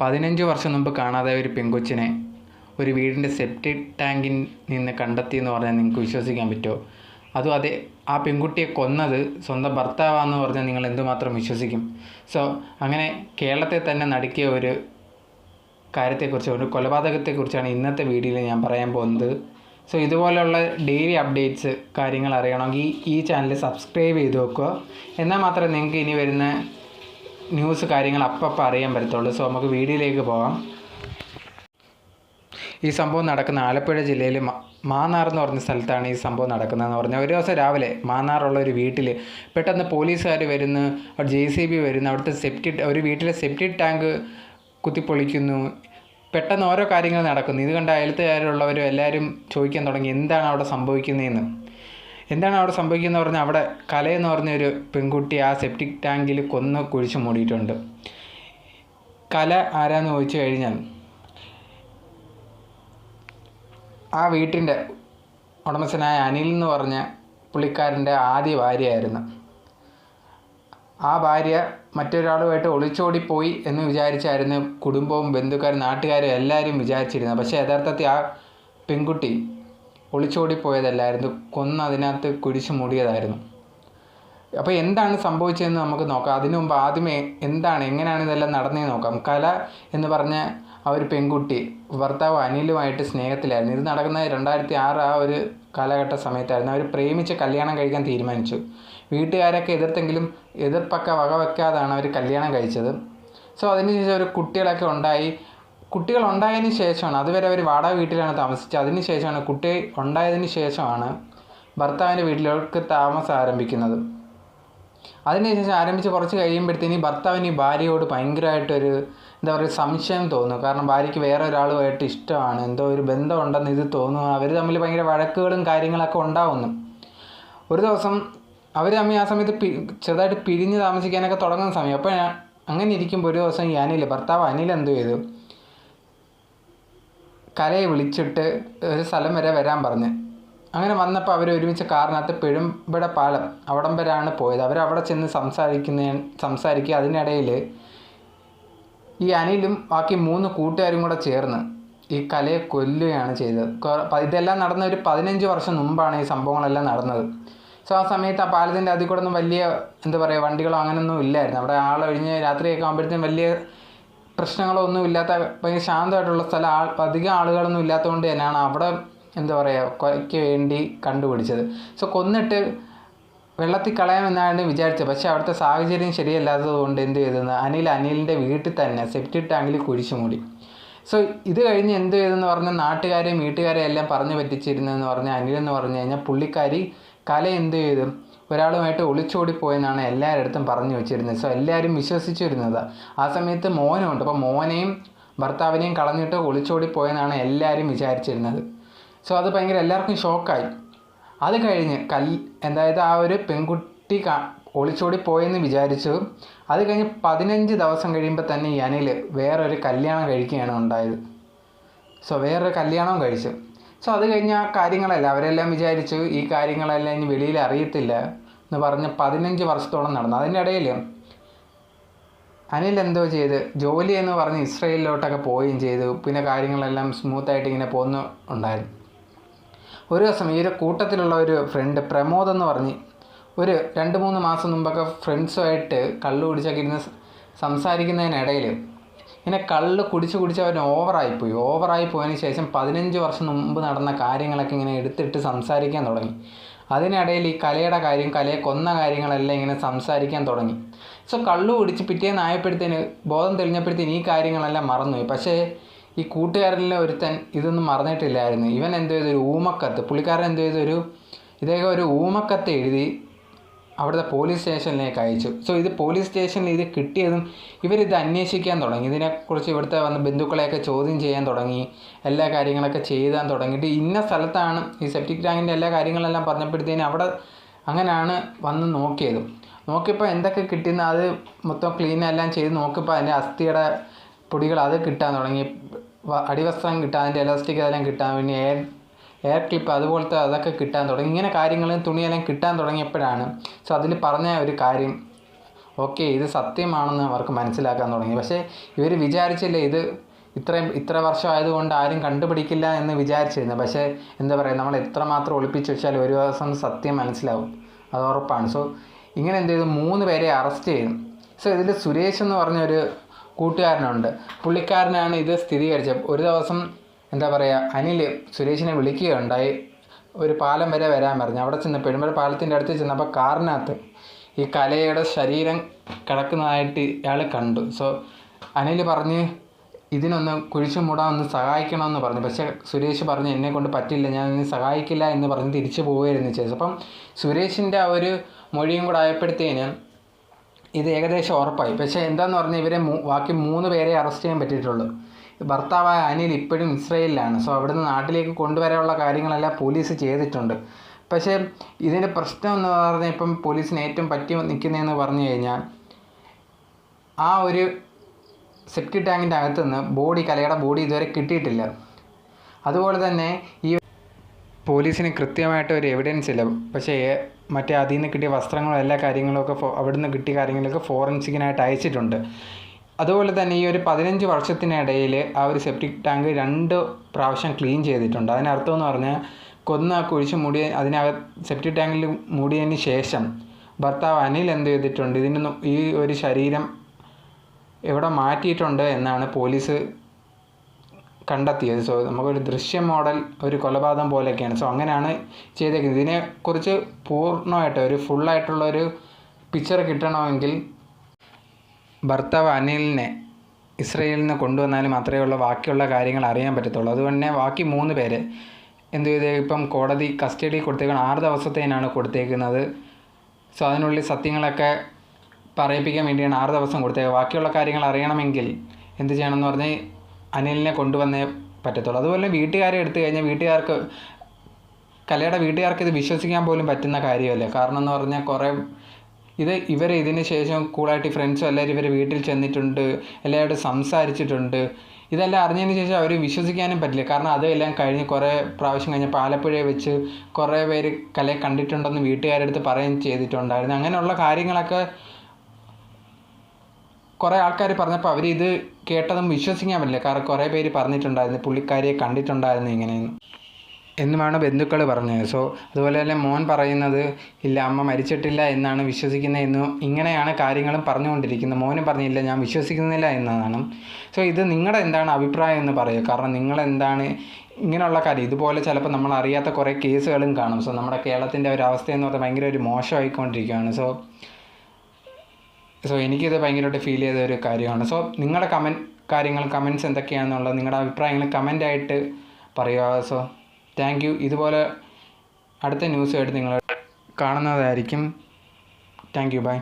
പതിനഞ്ച് വർഷം മുമ്പ് കാണാതെ ഒരു പെങ്കൊച്ചിനെ ഒരു വീടിന്റെ സെപ്റ്റിക് ടാങ്കിൽ നിന്ന് കണ്ടെത്തി എന്ന് പറഞ്ഞാൽ നിങ്ങൾക്ക് വിശ്വസിക്കാൻ പറ്റുമോ? അതും അതെ ആ പെൺകുട്ടിയെ കൊന്നത് സ്വന്തം ഭർത്താവാന്ന് പറഞ്ഞാൽ നിങ്ങൾ എന്തുമാത്രം വിശ്വസിക്കും? സോ അങ്ങനെ കേരളത്തെ തന്നെ നടുക്കിയ ഒരു കാര്യത്തെക്കുറിച്ച് ഒരു കൊലപാതകത്തെക്കുറിച്ചാണ് ഇന്നത്തെ വീഡിയോയിൽ ഞാൻ പറയാൻ പോകുന്നത്. സോ ഇതുപോലെയുള്ള ഡെയിലി അപ്ഡേറ്റ്സ് കാര്യങ്ങൾ അറിയണമെങ്കിൽ ഈ ചാനൽ സബ്സ്ക്രൈബ് ചെയ്ത് വെക്കുക. എന്നാൽ മാത്രമേ നിങ്ങൾക്ക് ഇനി വരുന്ന ന്യൂസ് കാര്യങ്ങൾ അപ്പം അറിയാൻ പറ്റത്തുള്ളൂ. സോ നമുക്ക് വീഡിയോയിലേക്ക് പോകാം ഈ സംഭവം നടക്കുന്ന ആലപ്പുഴ ജില്ലയിൽ മാന്നാർ എന്ന് പറഞ്ഞ സ്ഥലത്താണ് ഈ സംഭവം നടക്കുന്നതെന്ന് പറഞ്ഞാൽ ഒരു ദിവസം രാവിലെ മാന്നാറുള്ള ഒരു വീട്ടിൽ പെട്ടെന്ന് പോലീസുകാർ വരുന്നു അവിടെ ജെ സി ബി വരുന്നു അവിടുത്തെ സെപ്റ്റി ഒരു വീട്ടിലെ സെപ്റ്റി ടാങ്ക് കുത്തിപ്പൊളിക്കുന്നു. പെട്ടെന്ന് ഓരോ കാര്യങ്ങൾ നടക്കുന്നു. ഇത് കണ്ട അയലത്തുകാരുള്ളവരും എല്ലാവരും ചോദിക്കാൻ തുടങ്ങി എന്താണ് അവിടെ സംഭവിക്കുന്നതെന്ന്? എന്താണ് അവിടെ സംഭവിക്കുന്നത് പറഞ്ഞാൽ അവിടെ കലയെന്ന് പറഞ്ഞൊരു പെൺകുട്ടി ആ സെപ്റ്റിക് ടാങ്കിൽ കൊന്ന് കുഴിച്ചു മൂടിയിട്ടുണ്ട്. കല ആരാന്ന് ചോദിച്ചു കഴിഞ്ഞാൽ ആ വീട്ടിന്റെ ഉടമസ്ഥനായ അനിൽ എന്ന് പറഞ്ഞ പുള്ളിക്കാരന്റെ ആദ്യ ഭാര്യയായിരുന്നു. ആ ഭാര്യ മറ്റൊരാളുമായിട്ട് ഒളിച്ചോടിപ്പോയി എന്ന് വിചാരിച്ചായിരുന്നു കുടുംബവും ബന്ധുക്കാരും നാട്ടുകാരും എല്ലാവരും വിചാരിച്ചിരുന്നത്. പക്ഷേ യഥാർത്ഥത്തിൽ ആ പെൺകുട്ടി ഒളിച്ചോടിപ്പോയതല്ലായിരുന്നു. കൊന്ന് അതിനകത്ത് കുഴിച്ചു മൂടിയതായിരുന്നു. അപ്പോൾ എന്താണ് സംഭവിച്ചതെന്ന് നമുക്ക് നോക്കാം. അതിനു മുമ്പ് ആദ്യമേ എന്താണ് എങ്ങനെയാണ് ഇതെല്ലാം നടന്നതെന്ന് നോക്കാം. കല എന്ന് പറഞ്ഞ ആ ഒരു പെൺകുട്ടി ഭർത്താവ് അനിലുമായിട്ട് സ്നേഹത്തിലായിരുന്നു. ഇത് നടക്കുന്നത് രണ്ടായിരത്തി ആറ് ആ ഒരു കാലഘട്ട സമയത്തായിരുന്നു. അവർ പ്രേമിച്ച് കല്യാണം കഴിക്കാൻ തീരുമാനിച്ചു. വീട്ടുകാരൊക്കെ എതിർത്തെങ്കിലും എതിർപ്പൊക്കെ വകവെക്കാതാണ് അവർ കല്യാണം കഴിച്ചത്. സോ അതിനുശേഷം ഒരു കുട്ടികളൊക്കെ ഉണ്ടായി. കുട്ടികൾ ഉണ്ടായതിന് ശേഷമാണ് അതുവരെ അവർ വാടക വീട്ടിലാണ് താമസിച്ചത്. അതിന് ശേഷമാണ് കുട്ടി ഉണ്ടായതിന് ശേഷമാണ് ഭർത്താവിന്റെ വീട്ടിലേക്ക് താമസം ആരംഭിക്കുന്നത്. അതിനുശേഷം ആരംഭിച്ച് കുറച്ച് കഴിയുമ്പോഴത്തേന് ഭർത്താവിന് ഈ ഭാര്യയോട് ഭയങ്കരമായിട്ടൊരു എന്താ പറയുക സംശയം തോന്നും കാരണം ഭാര്യയ്ക്ക് വേറെ ഒരാളുമായിട്ട് ഇഷ്ടമാണ് എന്തോ ഒരു ബന്ധമുണ്ടെന്ന് ഇത് തോന്നുന്നു. അവർ തമ്മിൽ ഭയങ്കര വഴക്കുകളും കാര്യങ്ങളൊക്കെ ഉണ്ടാവുന്നു. ഒരു ദിവസം അവർ തമ്മിൽ ആ സമയത്ത് പി ചെറുതായിട്ട് പിരിഞ്ഞ് താമസിക്കാനൊക്കെ തുടങ്ങുന്ന സമയം. അപ്പോൾ അങ്ങനെ ഇരിക്കുമ്പോൾ ഒരു ദിവസം ഈ അനിൽ ഭർത്താവ് അനിൽ എന്തോ ചെയ്തു? കലയെ വിളിച്ചിട്ട് ഒരു സ്ഥലം വരെ വരാൻ പറഞ്ഞ്. അങ്ങനെ വന്നപ്പോൾ അവർ ഒരുമിച്ച് കാറിനകത്ത് പെരുമ്പട പാലം അവിടം വരെയാണ് പോയത് അവരവിടെ ചെന്ന് സംസാരിക്കുന്ന സംസാരിക്കുക അതിനിടയിൽ ഈ അനിലും ബാക്കി മൂന്ന് കൂട്ടുകാരും കൂടെ ചേർന്ന് ഈ കലയെ കൊല്ലുകയാണ് ചെയ്തത്. ഇതെല്ലാം നടന്ന ഒരു പതിനഞ്ച് വർഷം മുമ്പാണ് ഈ സംഭവങ്ങളെല്ലാം നടന്നത്. സോ ആ സമയത്ത് ആ പാലത്തിന്റെ അതിൽ കൂടെ ഒന്നും വലിയ എന്താ പറയുക വണ്ടികളോ അങ്ങനെയൊന്നും ഇല്ലായിരുന്നു. അവിടെ ആളൊഴിഞ്ഞ് രാത്രിയൊക്കെ ആകുമ്പോഴത്തേക്കും വലിയ പ്രശ്നങ്ങളോ ഒന്നും ഇല്ലാത്ത ഭയങ്കര ശാന്തമായിട്ടുള്ള സ്ഥലം. ആൾ അധികം ആളുകളൊന്നും ഇല്ലാത്തതുകൊണ്ട് തന്നെയാണ് അവിടെ എന്താ പറയുക കൊലയ്ക്ക് വേണ്ടി കണ്ടുപിടിച്ചത്. സോ കൊന്നിട്ട് വെള്ളത്തിൽ കളയാമെന്നാണ് വിചാരിച്ചത്. പക്ഷേ അവിടുത്തെ സാഹചര്യം ശരിയല്ലാത്തത് കൊണ്ട് എന്ത് ചെയ്തെന്ന്? അനിൽ അനിലിന്റെ വീട്ടിൽ തന്നെ സെപ്റ്റിക് ടാങ്കിൽ കുഴിച്ചു മൂടി. സോ ഇത് കഴിഞ്ഞ് എന്ത് ചെയ്തെന്ന് പറഞ്ഞാൽ നാട്ടുകാരെയും വീട്ടുകാരെയും എല്ലാം പറഞ്ഞു പറ്റിച്ചിരുന്നതെന്ന് പറഞ്ഞാൽ അനിൽ എന്ന് പറഞ്ഞു കഴിഞ്ഞാൽ പുള്ളിക്കാരി കല എന്ത് ചെയ്തു? ഒരാളുമായിട്ട് ഒളിച്ചോടി പോയെന്നാണ് എല്ലാവരുടെ പറഞ്ഞു വെച്ചിരുന്നത്. സോ എല്ലാവരും വിശ്വസിച്ചിരുന്നത്. ആ സമയത്ത് മോനുണ്ട്. അപ്പോൾ മോനെയും ഭർത്താവിനെയും കളഞ്ഞിട്ട് ഒളിച്ചോടി പോയെന്നാണ് എല്ലാവരും വിചാരിച്ചിരുന്നത്. സോ അത് ഭയങ്കര എല്ലാവർക്കും ഷോക്കായി. അത് കഴിഞ്ഞ് കൽ അതായത് ആ ഒരു പെൺകുട്ടി കാ ഒളിച്ചോടി പോയെന്ന് വിചാരിച്ചു. അത് കഴിഞ്ഞ് പതിനഞ്ച് ദിവസം കഴിയുമ്പോൾ തന്നെ ഈ അനിൽ വേറൊരു കല്യാണം കഴിക്കുകയാണ് ഉണ്ടായത്. സോ വേറൊരു കല്യാണവും കഴിച്ചു. സോ അത് കഴിഞ്ഞ കാര്യങ്ങളല്ല അവരെല്ലാം വിചാരിച്ചു ഈ കാര്യങ്ങളെല്ലാം ഇനി വെളിയിൽ അറിയത്തില്ല എന്ന് പറഞ്ഞ് പതിനഞ്ച് വർഷത്തോളം നടന്നു. അതിന്റെ ഇടയിൽ അനിൽ എന്തോ ചെയ്ത് ജോലി എന്ന് പറഞ്ഞ് ഇസ്രയേലിലോട്ടൊക്കെ പോവുകയും ചെയ്തു. പിന്നെ കാര്യങ്ങളെല്ലാം സ്മൂത്തായിട്ട് ഇങ്ങനെ പോകുന്നു ഉണ്ടായിരുന്നു. ഒരു ദിവസം ഈ ഒരു കൂട്ടത്തിലുള്ള ഒരു ഫ്രണ്ട് പ്രമോദ് എന്ന് പറഞ്ഞ് ഒരു രണ്ട് മൂന്ന് മാസം മുമ്പൊക്കെ ഫ്രണ്ട്സുമായിട്ട് കള്ളു കുടിച്ചൊക്കെ ഇരുന്ന് സംസാരിക്കുന്നതിനിടയിൽ ഇങ്ങനെ കള്ള് കുടിച്ച് കുടിച്ച് അവൻ ഓവറായിപ്പോയി ഓവറായി പോയതിന് ശേഷം പതിനഞ്ച് വർഷം മുമ്പ് നടന്ന കാര്യങ്ങളൊക്കെ ഇങ്ങനെ എടുത്തിട്ട് സംസാരിക്കാൻ തുടങ്ങി. അതിനിടയിൽ ഈ കലയുടെ കാര്യം കലയെ കൊന്ന കാര്യങ്ങളെല്ലാം ഇങ്ങനെ സംസാരിക്കാൻ തുടങ്ങി. സോ കള്ളു കുടിച്ച് പിറ്റേന്ന് ആയപ്പോഴത്തേന് ബോധം തെളിഞ്ഞപ്പോഴത്തേന് ഈ കാര്യങ്ങളെല്ലാം മറന്നുപോയി. പക്ഷേ ഈ കൂട്ടുകാരനിലെ ഒരുത്തൻ ഇതൊന്നും മറന്നിട്ടില്ലായിരുന്നു. ഇവൻ എന്തോ ചെയ്തൊരു ഊമക്കത്ത് പുള്ളിക്കാരൻ എന്തോ ചെയ്തൊരു ഇദ്ദേഹം ഒരു ഊമക്കത്ത് എഴുതി അവിടുത്തെ പോലീസ് സ്റ്റേഷനിലേക്ക് അയച്ചു. സോ ഇത് പോലീസ് സ്റ്റേഷനിൽ ഇത് കിട്ടിയതും ഇവരിത് അന്വേഷിക്കാൻ തുടങ്ങി. ഇതിനെക്കുറിച്ച് ഇവിടുത്തെ വന്ന് ബന്ധുക്കളെയൊക്കെ ചോദ്യം ചെയ്യാൻ തുടങ്ങി. എല്ലാ കാര്യങ്ങളൊക്കെ ചെയ്താൻ തുടങ്ങിയിട്ട് ഇന്ന സ്ഥലത്താണ് ഈ സെപ്റ്റിക് ടാങ്കിന്റെ എല്ലാ കാര്യങ്ങളെല്ലാം പറഞ്ഞപ്പോഴത്തേനും അവിടെ അങ്ങനെയാണ് വന്ന് നോക്കിയത്. നോക്കിയപ്പോൾ എന്തൊക്കെ കിട്ടിയെന്ന് അത് മൊത്തം ക്ലീൻ എല്ലാം ചെയ്ത് നോക്കിയപ്പോൾ അതിന്റെ അസ്ഥിയുടെ പൊടികൾ അത് കിട്ടാൻ തുടങ്ങി. അടിവസ്ത്രം കിട്ടാൻ അതിന്റെ എലാസ്റ്റിക് അതെല്ലാം കിട്ടാൻ പിന്നെ എയർ എയർ ക്ലിപ്പ് അതുപോലത്തെ അതൊക്കെ കിട്ടാൻ തുടങ്ങി. ഇങ്ങനെ കാര്യങ്ങളും തുണിയെല്ലാം കിട്ടാൻ തുടങ്ങിയപ്പോഴാണ്. സോ അതിൽ പറഞ്ഞ ഒരു കാര്യം ഓക്കെ ഇത് സത്യമാണെന്ന് അവർക്ക് മനസ്സിലാക്കാൻ തുടങ്ങി. പക്ഷേ ഇവർ വിചാരിച്ചില്ല ഇത് ഇത്രയും ഇത്ര വർഷം ആയതുകൊണ്ട് ആരും കണ്ടുപിടിക്കില്ല എന്ന് വിചാരിച്ചിരുന്നു. പക്ഷേ എന്താ പറയുക നമ്മൾ എത്രമാത്രം ഒളിപ്പിച്ച് വെച്ചാൽ ഒരു ദിവസം സത്യം മനസ്സിലാവും. അത് ഉറപ്പാണ്. സോ ഇങ്ങനെ എന്ത് ചെയ്തു? മൂന്ന് പേരെ അറസ്റ്റ് ചെയ്തു. സോ ഇതിൽ സുരേഷ് എന്ന് പറഞ്ഞൊരു കൂട്ടുകാരനുണ്ട്. പുള്ളിക്കാരനാണ് ഇത് സ്ഥിരീകരിച്ചത്. ഒരു ദിവസം എന്താ പറയുക അനിൽ സുരേഷിനെ വിളിക്കുകയുണ്ടായി. ഒരു പാലം വരെ വരാൻ പറഞ്ഞു. അവിടെ ചെന്ന് പെരുമ്പഴ പാലത്തിന്റെ അടുത്ത് ചെന്നപ്പോൾ കാറിനകത്ത് ഈ കലയുടെ ശരീരം കിടക്കുന്നതായിട്ട് ഇയാൾ കണ്ടു. സോ അനിൽ പറഞ്ഞ് ഇതിനൊന്ന് കുഴിച്ചു മൂടാൻ ഒന്ന് സഹായിക്കണമെന്ന് പറഞ്ഞു. പക്ഷേ സുരേഷ് പറഞ്ഞു എന്നെ കൊണ്ട് പറ്റില്ല. ഞാൻ ഇനി സഹായിക്കില്ല എന്ന് പറഞ്ഞ് തിരിച്ചു പോവുകയായിരുന്നു ചേച്ചി അപ്പം സുരേഷിന്റെ ആ ഒരു മൊഴിയും കൂടെ ആയപ്പോഴത്തേന് ഇത് ഏകദേശം ഉറപ്പായി. പക്ഷേ എന്താന്ന് പറഞ്ഞാൽ ഇവരെ ബാക്കി മൂന്ന് പേരെ അറസ്റ്റ് ചെയ്യാൻ പറ്റിയിട്ടുള്ളൂ. ഭർത്താവായ അനിൽ ഇപ്പോഴും ഇസ്രയേലിലാണ്. സോ അവിടുന്ന് നാട്ടിലേക്ക് കൊണ്ടുവരാനുള്ള കാര്യങ്ങളെല്ലാം പോലീസ് ചെയ്തിട്ടുണ്ട്. പക്ഷേ ഇതിന്റെ പ്രശ്നം എന്ന് പറഞ്ഞാൽ ഇപ്പം പോലീസിന് ഏറ്റവും പറ്റി നിൽക്കുന്നതെന്ന് പറഞ്ഞു കഴിഞ്ഞാൽ ആ ഒരു സെപ്റ്റി ടാങ്കിന്റെ അകത്ത് നിന്ന് ബോഡി കലയുടെ ബോഡി ഇതുവരെ കിട്ടിയിട്ടില്ല. അതുപോലെ തന്നെ ഈ പോലീസിന് കൃത്യമായിട്ട് ഒരു എവിഡൻസ് ഇല്ല. പക്ഷേ മറ്റേ അതിൽ നിന്ന് കിട്ടിയ വസ്ത്രങ്ങളും എല്ലാ കാര്യങ്ങളും ഒക്കെ അവിടുന്ന് കിട്ടിയ കാര്യങ്ങളൊക്കെ ഫോറൻസിക്കിനായിട്ട് അയച്ചിട്ടുണ്ട്. അതുപോലെ തന്നെ ഈ ഒരു പതിനഞ്ച് വർഷത്തിനിടയിൽ ആ ഒരു സെപ്റ്റിക് ടാങ്ക് രണ്ട് പ്രാവശ്യം ക്ലീൻ ചെയ്തിട്ടുണ്ട്. അതിനർത്ഥം എന്ന് പറഞ്ഞാൽ കൊന്ന കുഴിച്ച് മൂടി അതിനകത്ത് സെപ്റ്റിക് ടാങ്കിൽ മൂടിയതിന് ശേഷം ഭർത്താവ് അനിൽ എന്ത് ചെയ്തിട്ടുണ്ട്? ഇതിന് ഈ ഒരു ശരീരം എവിടെ മാറ്റിയിട്ടുണ്ട് എന്നാണ് പോലീസ് കണ്ടെത്തിയത്. സോ നമുക്കൊരു ദൃശ്യ മോഡൽ ഒരു കൊലപാതകം പോലെയൊക്കെയാണ്. സോ അങ്ങനെയാണ് ചെയ്തേക്കുന്നത്. ഇതിനെക്കുറിച്ച് പൂർണമായിട്ട് ഒരു ഫുള്ളായിട്ടുള്ള ഒരു പിക്ചർ കിട്ടണമെങ്കിൽ ഭർത്താവ് അനിലിനെ ഇസ്രയേലിൽ നിന്ന് കൊണ്ടുവന്നാൽ മാത്രമേ ഉള്ള. ബാക്കിയുള്ള കാര്യങ്ങൾ അറിയാൻ പറ്റത്തുള്ളൂ. അതുകൊണ്ട് ബാക്കി മൂന്ന് പേര് എന്ത് ചെയ്ത്? ഇപ്പം കോടതി കസ്റ്റഡി കൊടുത്തേക്കുന്നത് ആറ് ദിവസത്തേനാണ് കൊടുത്തേക്കുന്നത്. സോ അതിനുള്ളിൽ സത്യങ്ങളൊക്കെ പറയിപ്പിക്കാൻ വേണ്ടിയാണ് ആറ് ദിവസം കൊടുത്തേക്കുക ബാക്കിയുള്ള കാര്യങ്ങൾ അറിയണമെങ്കിൽ എന്ത് ചെയ്യണമെന്ന് പറഞ്ഞാൽ അനിലിനെ കൊണ്ടുവന്നേ പറ്റത്തുള്ളൂ. അതുപോലെ വീട്ടുകാരെ എടുത്തു കഴിഞ്ഞാൽ വീട്ടുകാർക്ക് കലയുടെ വീട്ടുകാർക്ക് ഇത് വിശ്വസിക്കാൻ പോലും പറ്റുന്ന കാര്യമല്ല? കാരണം എന്ന് പറഞ്ഞാൽ കുറേ ഇത് ഇവർ ഇതിന് ശേഷം കൂളായിട്ട് ഫ്രണ്ട്സും എല്ലാവരും ഇവർ വീട്ടിൽ ചെന്നിട്ടുണ്ട് എല്ലാവരോടും സംസാരിച്ചിട്ടുണ്ട്. ഇതെല്ലാം അറിഞ്ഞതിന് ശേഷം അവർ വിശ്വസിക്കാനും പറ്റില്ല. കാരണം അതെല്ലാം കഴിഞ്ഞ് കുറേ പ്രാവശ്യം കഴിഞ്ഞ് ആലപ്പുഴയെ വെച്ച് കുറേ പേര് കലയെ കണ്ടിട്ടുണ്ടെന്ന് വീട്ടുകാരുടെ അടുത്ത് പറയുകയും ചെയ്തിട്ടുണ്ടായിരുന്നു. അങ്ങനെയുള്ള കാര്യങ്ങളൊക്കെ കുറേ ആൾക്കാർ പറഞ്ഞപ്പോൾ അവർ ഇത് കേട്ടതും വിശ്വസിക്കാൻ പറ്റില്ല. കാരണം കുറേ പേര് പറഞ്ഞിട്ടുണ്ടായിരുന്നു പുള്ളിക്കാരിയെ കണ്ടിട്ടുണ്ടായിരുന്നു ഇങ്ങനെയെന്ന്. എന്നുമാണ് ബന്ധുക്കൾ പറഞ്ഞത്. സോ അതുപോലെ തന്നെ മോൻ പറയുന്നത് ഇല്ല അമ്മ മരിച്ചിട്ടില്ല എന്നാണ് വിശ്വസിക്കുന്നത് എന്നും ഇങ്ങനെയാണ് കാര്യങ്ങളും പറഞ്ഞുകൊണ്ടിരിക്കുന്നത്. മോനും പറഞ്ഞില്ല ഞാൻ വിശ്വസിക്കുന്നില്ല എന്നതാണ്. സോ ഇത് നിങ്ങളുടെ എന്താണ് അഭിപ്രായം എന്ന് പറയുക. കാരണം നിങ്ങൾ എന്താണ് ഇങ്ങനെയുള്ള കാര്യം. ഇതുപോലെ ചിലപ്പോൾ നമ്മൾ അറിയാത്ത കുറേ കേസുകളും കാണും. സോ നമ്മുടെ കേരളത്തിന്റെ ഒരു അവസ്ഥ എന്ന് പറഞ്ഞാൽ ഭയങ്കര ഒരു മോശമായിക്കൊണ്ടിരിക്കുകയാണ്. സോ സോ എനിക്കിത് ഭയങ്കരമായിട്ട് ഫീൽ ചെയ്ത ഒരു കാര്യമാണ്. സോ നിങ്ങളുടെ കമൻ കാര്യങ്ങൾ കമൻസ് എന്തൊക്കെയാണെന്നുള്ളത് നിങ്ങളുടെ അഭിപ്രായങ്ങൾ കമന്റായിട്ട് പറയുക. സോ താങ്ക് യു ഇതുപോലെ അടുത്ത ന്യൂസുമായിട്ട് നിങ്ങൾ കാണുന്നതായിരിക്കും. Thank you by